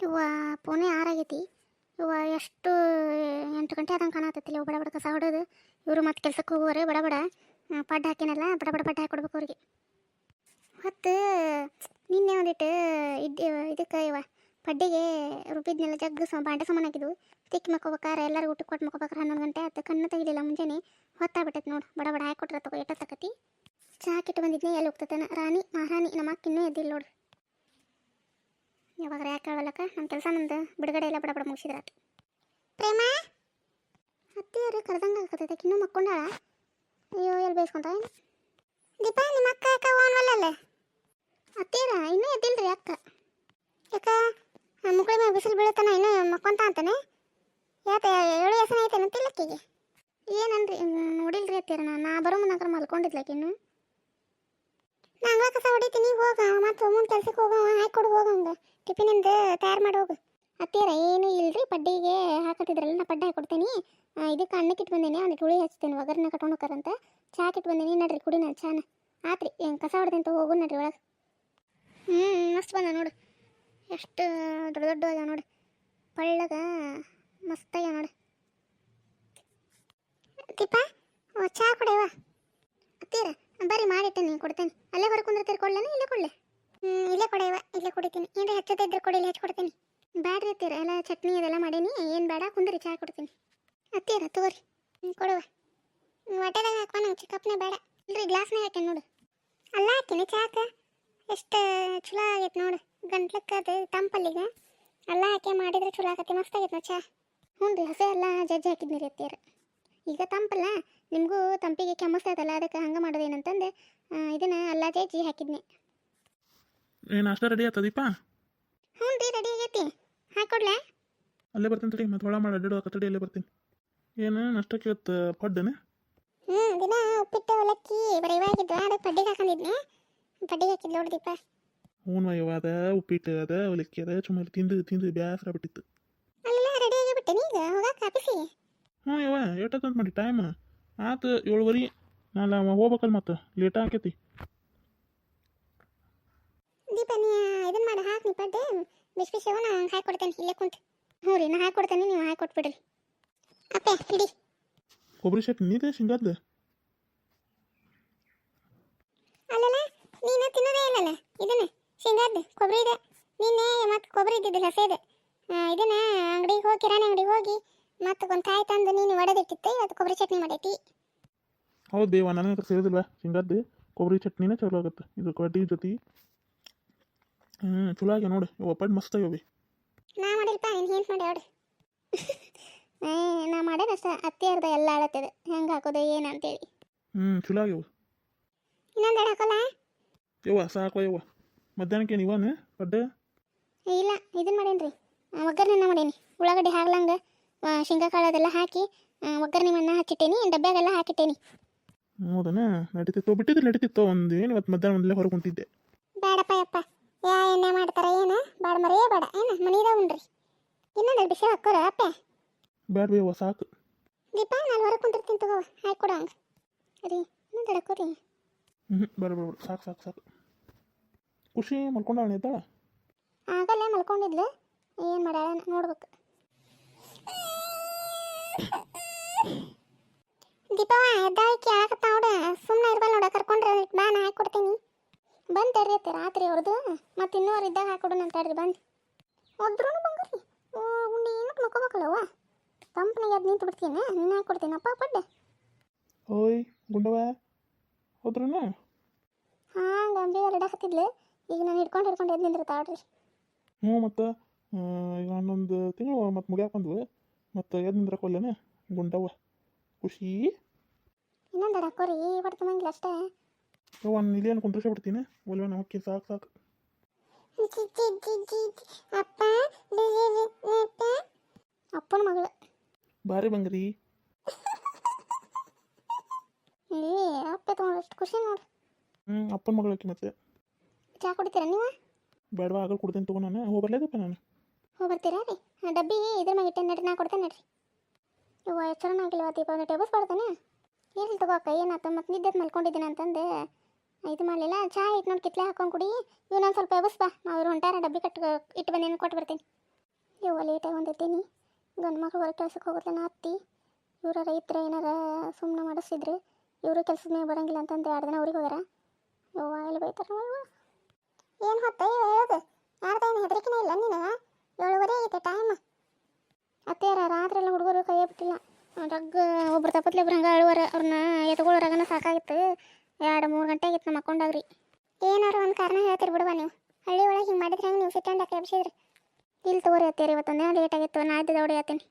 ಇವ ಪೋನೆ ಆರಾಗೈತಿ. ಇವ ಎಷ್ಟು ಎಂಟು ಗಂಟೆ ಆದಂಗೆ ಕಾಣತೈತಿಲ್ಲ ಇವು ಬಡ ಬಡ ಕಸ ಹೊಡೋದು. ಇವರು ಮತ್ತೆ ಕೆಲ್ಸಕ್ಕೆ ಹೋಗೋರೆ ಬಡ ಬಡ. ಪಡ್ಡು ಹಾಕಿನಲ್ಲ, ಬಡ ಬಡ ಪಡ್ಡು ಹಾಕೊಡ್ಬೇಕು ಅವ್ರಿಗೆ. ಮತ್ತು ನಿನ್ನೆ ಒಂದಿಟ್ಟು ಇಡ್ ಇದಕ್ಕೆ ಇವ, ಪಡ್ಡಿಗೆ ರುಬ್ಬಿದ್ನೆಲ್ಲ ಜಗ್ಗು ಸ ಬಾಂಡೆ ಸಮಾನ ಹಾಕಿದ್ವು. ತಿಕ್ಕಿ ಮಕ್ಕೋಬೇಕಾರೆ ಎಲ್ಲರಿಗೂ ಊಟಕ್ಕೆ ಕೊಟ್ಟು ಮಕ್ಕೋಬೇಕಾರೆ ಹನ್ನೊಂದು ಗಂಟೆ ಆಯ್ತು. ಕಣ್ಣು ತೆಗಿಲಿಲ್ಲ ಮುಂಜಾನೆ. ಹೊತ್ತಾಗ್ಬಿಟ್ಟೈತೆ ನೋಡು. ಬಡ ಬಡ ಹಾಕಿ ಕೊಟ್ರೆ ತಗೋ, ಎಷ್ಟೊತ್ತಕತಿ? ಚಹಾ ಕಿಟ್ಟು ಬಂದಿದ್ನೆ, ಎಲ್ಲಿ ಹೋಗ್ತೈತೆ ರಾಣಿ, ಮಹಾರಾಣಿ ನಮ್ಮ ಅಕ್ಕ ಎದ್ದಿಲ್ಲ ನೋಡು. ಯಾವಾಗ ಯಾಕೆ ಹೇಳಲಕ್ಕ ನಮ್ಮ ಕೆಲಸ ನಂದು ಬಿಡುಗಡೆ ಎಲ್ಲ ಬಡ ಬಡ ಮುಗಿಸಿದ್ರಾತು. ಪ್ರೇಮ? ಅತ್ತೆಯರು ಕರೆದಂಗೆ ಆಗ್ತೈತೆ ಇನ್ನೂ ಮಕ್ಕೊಂಡಾಳ? ಅಯ್ಯೋ ಎಲ್ಲಿ ಬೇಯಿಸ್ಕೊಂತ ದೀಪ ನಿಮ್ಮ ಅಕ್ಕ ಅಕ್ಕ ಓನ್ವಲ್ಲಲ್ಲ ಅತ್ತೆಯರ ಇನ್ನೂ ಎದ್ದಿಲ್ರಿ ಅಕ್ಕ. ಯಾಕ? ಮುಕ್ಕಳಿ ಮೇಲೆ ಬಿಸಿಲು ಬೀಳತನ ಇನ್ನೂ ಮಕ್ಕೊಂತ ಅಂತಾನೆ? ಯಾತ ಏಳು ಹೆಸನ ಐತೆ ತಿಲ್ಲಕ್ಕಿಗೆ ಏನನ್ರಿ ನೋಡಿಲ್ರಿ ಅತ್ತೆಯರ ನಾ ನಾ ಬರೋ ಮುನ್ನಕರ ಮಲ್ಕೊಂಡಿದ್ಲಕ್ಕೆ ಇನ್ನು? ನಾ ಅಂಗಳ ಕಸ ಹೊಡಿತೀನಿ, ಹೋಗ. ಮತ್ತು ಮುಂದೆ ಕೆಲ್ಸಕ್ಕೆ ಹೋಗ ಹಾಕೊಡು ಹೋಗಂಗ ಟಿಫಿನಿಂದ ತಯಾರು ಮಾಡಿ ಹೋಗು. ಅತ್ತೀರ ಏನು ಇಲ್ರಿ, ಪಡ್ಡಿಗೆ ಹಾಕತ್ತಿದ್ರಲ್ಲ, ನಾ ಪಡ್ಡೆ ಹಾಕೊಡ್ತೀನಿ ಇದಕ್ಕೆ ಅನ್ನಕ್ಕೆ ಇಟ್ಟು ಬಂದೇನೆ ಒಂದು ಹುಳಿ ಹಚ್ತೀನಿ ಒಗ್ಗರನ್ನ ಕಟ್ಕೊಂಡು ಹೋಗಾರಂತ ಚಾ ಇಟ್ಟು ಬಂದೇನಿ, ನಡ್ರಿ, ಕುಡಿ ನಾನು ಚಾನ. ಆತ್ರಿ, ಏನು ಕಸ ಹೊಡೆದಂತ ಹೋಗು ನಡ್ರಿ ಒಳಗೆ. ಹ್ಞೂ ಮಸ್ತ್ ಬಂದ ನೋಡು. ಎಷ್ಟು ದೊಡ್ಡ ದೊಡ್ಡ ಅದ ನೋಡಿ. ಪಳ್ಳಗ ಮಸ್ತಾಗ್ಯ ನೋಡು. ತಿಪ್ಪ ಚಹಾ ಕೊಡೆವ ಬರ್ರಿ ಮಾಡಿಟ್ಟೇನೆ ಕೊಡ್ತೇನೆ. ಅಲ್ಲೇ ಹೊರಗೆ ಕುಂದಿರ್ತೀರಿ ಇಲ್ಲೇ ಕೊಡ್ಲೆ? ಹ್ಞೂ ಇಲ್ಲೇ ಕೊಡೆವ ಇಲ್ಲೇ ಕುಡಿತೀನಿ. ಏನ್ರಿ ಹಚ್ಚದಿದ್ರೆ ಕೊಡಿ, ಇಲ್ಲಿ ಕೊಡ್ತೀನಿ. ಬ್ಯಾಡ್ರಿ ಅತ್ತೀರ ಎಲ್ಲ ಚಟ್ನಿ ಅದೆಲ್ಲ ಮಾಡೀನಿ, ಏನು ಬೇಡ ಕುಂದ್ರಿ ಚಹಾ ಕೊಡ್ತೀನಿ. ಅತ್ತೀರ ತಗೋರಿ. ಕೊಡುವ. ಹೊಟ್ಟೆದಾಗ ಹಾಕುವ ನಂಗೆ, ಚಿಕ್ಕಪ್ಪನೇ ಬೇಡ. ಇಲ್ರಿ ಗ್ಲಾಸ್ನೇ ಹಾಕೇನಿ ನೋಡು. ಅಲ್ಲ ಹಾಕಿನಿ ಚಾಕ. ಎಷ್ಟು ಚಲೋ ಆಗೈತೆ ನೋಡು. ಗಂಟ್ಲಕ್ಕೆ ತಂಪಲ್ಲಿಗೆ. ಅಲ್ಲ ಹಾಕಿ ಮಾಡಿದ್ರೆ ಚಲೋ ಆಗತ್ತೆ, ಮಸ್ತ್ ಆಗೈತೆ ನೋಡಿ ಚಾ. ಹ್ಞೂ ರೀ ಹಸೆ ಎಲ್ಲ ಜಜ್ಜಿ ಹಾಕಿದ್ನಿ ರೀ ಅತ್ತೀರ ಈಗ ತಂಪಲ್ಲ. ನಿಮಗೂ ತಂಪಿಗೆ ಕೆಮ್ಮಸ್ತೈತಲ್ಲ ಅದಕ್ಕೆ ಹಂಗೆ ಮಾಡೋದೇನಂತಂದು. ಇದನ್ನು ಇದನ್ನ ಅಲ್ಲ ಜಜ್ಜಿ ಹಾಕಿದ್ನಿ. ಏನು ಅಷ್ಟ ರೆಡಿ ಆಯ್ತಾ ದೀಪ? ಹ್ಞೂ ರೀ ರೆಡಿ ಆಗೈತಿ. ಹಾಕೊಡ್ಲಾ ಅಲ್ಲೇ ಬರ್ತೀನಿ ತಡಿ ಮತ್ತೆ ಹೊಳ ಮಾಡಿ ಅಡ್ಡಾಡೋ ತಡಿ ಅಲ್ಲೇ ಬರ್ತೀನಿ. ಏನು ನಷ್ಟಕ್ಕೆ ಇವತ್ತು ಪಡ್ಡನೆ? ಹ್ಞೂ ದಿನ ಉಪ್ಪಿಟ್ಟು ಅವಲಕ್ಕಿ ಬರೀ ಇವಾಗಿದ್ದು ಅದಕ್ಕೆ ಪಡ್ಡಿಗೆ ಹಾಕೊಂಡಿದ್ನಿ. ಪಡ್ಡಿಗೆ ಹಾಕಿದ್ ನೋಡಿ ದೀಪ. ಹ್ಞೂ ಅಯ್ಯವ ಅದ ಉಪ್ಪಿಟ್ಟು ಅದ ಅವಲಕ್ಕಿ ಅದ ಸುಮಾರು ತಿಂದು ತಿಂದು ಬೇಸರ ಬಿಟ್ಟಿತ್ತು ಅಲ್ಲೆಲ್ಲ ರೆಡಿ ಆಗಿಬಿಟ್ಟೆ ಈಗ ಹೋಗಕ್ಕೆ ಆಫೀಸಿಗೆ ಹ್ಞೂ ಯವ್ವ ಎಷ್ಟೊತ್ತಂತ ಮಾಡಿ ಟೈಮ್ ಆತು ಏಳುವರೆ ನಾನು ಹೋಗ್ಬೇಕಲ್ಲ ಮತ್ತೆ ಲೇಟ್ ಆಕೈತಿ. ದೀಪ ನೀ ಇದನ್ನ ಮಾಡಿ ಹಾಕಿ ನೀವು ಪಡ್ಡೆ ಬಿಸಿ ಬಿಸಿ ನಾ ಹಾಕಿ ಕೊಡ್ತೇನೆ ಇಲ್ಲೇ ಕುಂತು. ಹ್ಞೂ ರೀ ನಾ ಹಾಕಿ ಕೊಡ್ತೇನೆ ನೀವು ಹಾಕಿ ಕೊಟ್ಬಿಡ್ರಿ. ಅಪ್ಪೆ ಹಿಡಿ ಕೊಬ್ಬರಿ ಚಟ್ನಿ ನೀದೆ ಶೇಂಗಾದ ಅಲ್ಲಲ್ಲ ನೀನು ತಿನ್ನೋದೇ ಇಲ್ಲಲ್ಲ ಇದನ್ನ ಶೇಂಗಾದ್ದು ಕೊಬ್ಬರಿ ಇದೆ. ನಿನ್ನೆ ಮತ್ತೆ ಕೊಬ್ಬರಿ ಇದ್ದಿದ್ದು ಇದೆ ಇದನ್ನ ಅಂಗಡಿಗೆ ಹೋಗಿ ಕಿರಾಣಿ ಅಂಗಡಿಗೆ ಹೋಗಿ ಮತ್ತೆ ಒಂದು ಕಾಯಿ ತಂದು ನೀನು ಒಡೆದಿಟ್ಟಿತ್ತೆ ಇವತ್ತು ಕೊಬ್ಬರಿ ಚಟ್ನಿ ಮಾಡೈತಿ. ಹೌದು ಬೇವ ನನಗೆ ಸೇರಿದಿಲ್ವ? ಹಿಂಗದ್ದು ಕೊಬ್ಬರಿ ಚಟ್ನಿನೇ ಚಲೋ ಆಗುತ್ತೆ. ಇದು ಕಡ್ಡಿ ಜೊತೆ. ಹ್ಞೂ ಚಲೋ ಆಗ್ಯಾವ ನೋಡಿ. ಒಪ್ಪಟ್ಟು ಮಸ್ತ್ ಆಗ್ಯಾವ ನಾ ಮಾಡಿಲ್ಪ ನೀನು ಏನು ಮಾಡಿ ಅವ್ರು ನಾ ಮಾಡೋದಷ್ಟ ಅತ್ತೆ ಅರ್ಧ ಎಲ್ಲ ಆಳತ್ತದ. ಹೆಂಗೆ ಹಾಕೋದು ಏನು ಅಂತೇಳಿ. ಹ್ಞೂ ಚಲೋ ಆಗ್ಯಾವ. ಇನ್ನೊಂದು ಎರಡು ಹಾಕೋಲ್ಲ ಯವ್ವ ಸಾಕು ಯವ್ವ. ಮಧ್ಯಾಹ್ನಕ್ಕೆ ನೀವನ್? ಪಡ್ಡೆ? ಇಲ್ಲ ಇದನ್ನ ಮಾಡೇನ್ರಿ. ಒಗ್ಗರಣೆ ಮಾಡೇನಿ. ಉಳ್ಳಾಗಡ್ಡಿ ಹಾಕ್ಲಂಗೆ. ಶೇಂಗಾ ಕಾಳು ಅದೆಲ್ಲ ಹಾಕಿ ಒಗ್ಗರಣೆ ಮಣ್ಣ ಹಾಕಿಟ್ಟೇನಿ ಡಬ್ಬ್ಯಾಗೆಲ್ಲ ಹಾಕಿಟ್ಟೇನಿ. ಹೌದನಾ? ನಡೀತಿತ್ತು. ಬಿಟ್ಟಿದ್ರೆ ನಡೀತಿತ್ತು. ಒಂದು ಏನು ಇವತ್ತು ಮಧ್ಯಾಹ್ನ ಒಂದಲೇ ಹೊರಗೆ ಕುಂತಿದ್ದೆ. ಬೇಡಪ್ಪ ಯಪ್ಪ. ಯಾ ಎಣ್ಣೆ ಮಾಡ್ತಾರ ಏನ? ಬೇಡ ಮರೇ ಬೇಡ. ಏನ ಮನೀದ ಉಂಡ್ರಿ. ಇನ್ನೊಂದು ಬಿಸಿ ಹಾಕೋರ ಅಪ್ಪ? ಬೇಡ ಬೇವ ಸಾಕು. ದೀಪ ನಾನು ಹೊರಗೆ ಕುಂತಿರ್ತೀನಿ ತಗೋ ಹಾಕಿ ಕೊಡ ಹಂಗೆ. ರೀ ಇನ್ನೊಂದು ಹಡಕೋರಿ ಹ್ಞೂ ಬೇಡ ಬೇಡ ಸಾಕು ಸಾಕು ಸಾಕು. ಖುಷಿ ಮಲ್ಕೊಂಡಾಳ ಇದ್ದಾಳ ಆಗಲ್ಲೇ ಮಲ್ಕೊಂಡಿದ್ಲು. ಏನು ಮಾಡ್ಯಾಳ? ನೋಡ್ಬೇಕು. ದೀಪವ್ವ ಎದ್ದಾಳಿಕೆ ಆಗತ್ತ ನೋಡ ಸುಮ್ಮನೆ ಇರ್ಬಲ್ ನೋಡ ಕರ್ಕೊಂಡ್ರೆ ಬಾ ನಾ ಹಾಕಿ ಕೊಡ್ತೀನಿ. ಬಂದು ತರ್ರಿ ರಾತ್ರಿ ಅವ್ರದ್ದು ಮತ್ತೆ ಇನ್ನೂರು ಇದ್ದಾಗ ಹಾಕೊಡು ಅಂತ ತಡ್ರಿ ಬಂದು. ಒಬ್ರು ಬಂಗಾರಿ ಓ ಗುಂಡಿ ಏನಕ್ಕೆ ಮಕ್ಕೋಬೇಕಲ್ಲವ್ವ ತಂಪನಿಗೆ ಅದು ನಿಂತು ಬಿಡ್ತೀನಿ ನಿನ್ನ ಹಾಕಿ ಕೊಡ್ತೀನಿ ಅಪ್ಪ ಪಡ್ಡೆ. ಓಯ್ ಗುಂಡವ ಹೋದ್ರನ ಹಾಂ ಗಂಭೀರ ಎರಡಾಕತ್ತಿದ್ಲು ಈಗ ನಾನು ಹಿಡ್ಕೊಂಡು ಹಿಡ್ಕೊಂಡು ಎದ್ದು ನಿಂದಿರ್ತಾಳ್ರಿ ಹ್ಞೂ ಮತ್ತು. ಈಗ ಹನ್ನೊಂದು ತಿಂಗಳು ಮತ್ತು ಮುಗ್ಯಾಕ ಬಂದ್ವಿ. ಮತ್ತು ಎದ್ದು ನಿಂದ್ರಕೊಲ್ಲೇನ ಗುಂಡವ್ವ. ಖುಷಿ ಇನ್ನೊಂದು ಹಾಕೋರಿ ಹೊಡ್ತು ಮಂಗಿಲ್ಲ ಅಷ್ಟೇ. ಒಂದು ನಾನು ಇಲ್ಲೇನು ಕುಂದ್ರಿಸಿ ಬಿಡ್ತೀನಿ. ಒಲ್ವೆ ನಾವು ಹೋಗಿ ಸಾಕು. ಸಾಕು. ಅಪ್ಪ ಅಪ್ಪನ ಮಗಳು. ಬಾರಿ ಬಂಗ್ರಿ ಏ ಅಪ್ಪ ತಗೊಂಡು ಅಷ್ಟು ಖುಷಿ ನೋಡು. ಹ್ಞೂ ಅಪ್ಪನ ಮಗಳಕ್ಕೆ ಮತ್ತೆ. ಚಾ ಕುಡಿತೀರಾ ನೀವು? ಬೇಡವಾ ಆಗಲ್ ಕೊಡ್ತೀನಿ ತಗೋ ನಾನು. ಹೋಗ್ಬರ್ಲೇದಪ್ಪ ನಾನು. ಹೋಗಿ ಬರ್ತೀರಾ ರೀ? ಡಬ್ಬಿ ಇದ್ರ ಮ್ಯಾಗ ಇಟ್ಟೆ ನಡ್ರಿ ನಾ ಕೊಡ್ತೇನೆ ನಡ್ರಿ. ಇವ ಎಚ್ಚರನ ಆಗಿಲ್ವ ದೀಪ? ಒಂದು ಟೇಬಲ್ಸ್ ಕೊಡ್ತೇನೆ ತಗೋ ತಗೋಕ ಏನಾಯ್ತು ಮತ್ತೆ ನಿದ್ದೆ ಮಲ್ಕೊಂಡಿದ್ದೀನಿ ಅಂತಂದೆ. ಇದು ಮಾಡಲಿಲ್ಲ? ಚಾ ಇಟ್ಟು ನೋಡಿ ಕಿತ್ಲೆ ಹಾಕೊಂಡು ಕುಡಿ. ಇವನೊಂದು ಸ್ವಲ್ಪ ಎಬಸ್ ಬಾ. ನಾವು ಇವ್ರು ಹೊಂಟಾರ ಡಬ್ಬಿ ಕಟ್ಟು ಇಟ್ಟು ಬಂದೇನು ಕೊಟ್ಟು ಬರ್ತೀನಿ. ಇವ ಲೇಟಾಗಿ ಹೊಂದಿದ್ದೀನಿ ಗಂಡು ಮಕ್ಳು ಹೊರಗೆ ಕೆಲ್ಸಕ್ಕೆ ಹೋಗೋದ್ಲನ ಅತ್ತಿ. ಇವರ ರೈತರ ಏನಾರ ಸುಮ್ಮನೆ ಮಾಡಿಸಿದ್ರು ಇವರು ಕೆಲ್ಸದ ಮೇಲೆ ಬರಂಗಿಲ್ಲ ಅಂತಂದು ಎರಡು ದಿನ ಊರಿಗೆ ಹೋಗ್ಯಾರ. ಯವ್ವ, ಎಲ್ಲಿ ಬೈತಾರ ಏನು ಹೊತ್ತ? ಹೇಳೋದು ಯಾರ್ದೇನು ಹೆದರಿಕೆನೇ ಇಲ್ಲ ನೀನು ಏಳುವರೆ ಆಗೈತೆ ಟೈಮ್ ಅತ್ತೆಯಾರ ರಾತ್ರಿ ಎಲ್ಲ ಹುಡುಗರು ಕೈಯೇ ಬಿಟ್ಟಿಲ್ಲ ರಗ್ಗ ಒಬ್ರು ತಪ್ಪತ್ಲೆ ಒಬ್ರು ಹಂಗೆ ಅಳುವರ ಅವ್ರನ್ನ ಎತ್ಕೊಳ್ಳೋರಾಗನ ಸಾಕಾಗಿತ್ತು. ಎರಡು ಮೂರು ಗಂಟೆ ಆಗಿತ್ತು ನಮ್ಮ ಅಕ್ಕೊಂಡಾಗ್ರಿ ಏನಾರು ಒಂದು ಕಾರಣ ಹೇಳ್ತೀರಿ ಬಿಡುವ ನೀವು? ಹಳ್ಳಿ ಒಳಗೆ ಹಿಂಗೆ ಮಾಡಿದ್ರೆ ಹೆಂಗೆ ನೀವು ಸಿಟ್ಟಂಡ ಎಬ್ಸಿದ್ರಿ? ಇಲ್ಲಿ ತಗೋರಿ ಅತ್ತೇರಿ ಇವತ್ತೊಂದೇ ಲೇಟ್ ಆಗಿತ್ತು ನಾಳೆ ದೌಡಿ ಹೇಳ್ತೀನಿ.